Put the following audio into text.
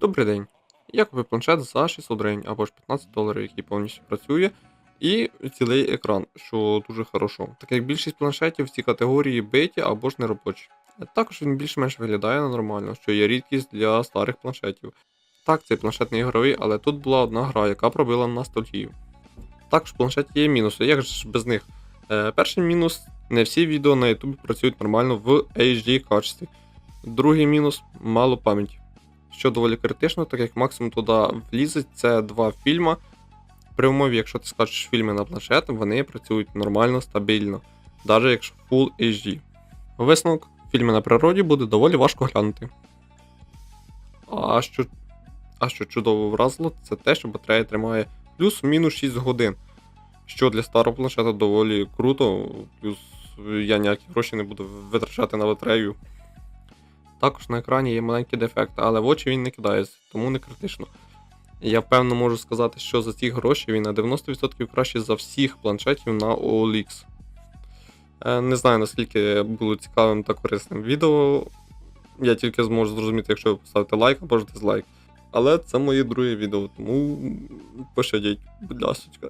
Добрий день. Я купив планшет за 600 гривень або ж 15 доларів, який повністю працює, і цілий екран, що дуже хорошо. Так як більшість планшетів в цій категорії биті або ж неробочі. Також він більш-менш виглядає на нормально, що є рідкість для старих планшетів. Так, цей планшет не ігровий, але тут була одна гра, яка пробила ностальгію. Також в планшеті є мінуси, як ж без них? Е, перший мінус не всі відео на YouTube працюють нормально в HD качестві. Другий мінус мало пам'яті що доволі критично, так як максимум туди влізить це два фільми. При умові, якщо ти скачеш фільми на планшет, вони працюють нормально, стабільно, навіть якщо Full HD. Висновок, фільми на природі буде доволі важко глянути. А що, а що чудово вразило, це те, що батарея тримає плюс-мінус 6 годин. Що для старого планшета доволі круто, плюс я ніякі гроші не буду витрачати на батарею. Також на екрані є маленький дефект, але в очі він не кидається, тому не критично. Я впевнено можу сказати, що за ці гроші він на 90% краще за всіх планшетів на OLX. Е, Не знаю наскільки було цікавим та корисним відео. Я тільки зможу зрозуміти, якщо ви поставите лайк або ж дизлайк. Але це моє друге відео, тому пощадіть, будь ласка.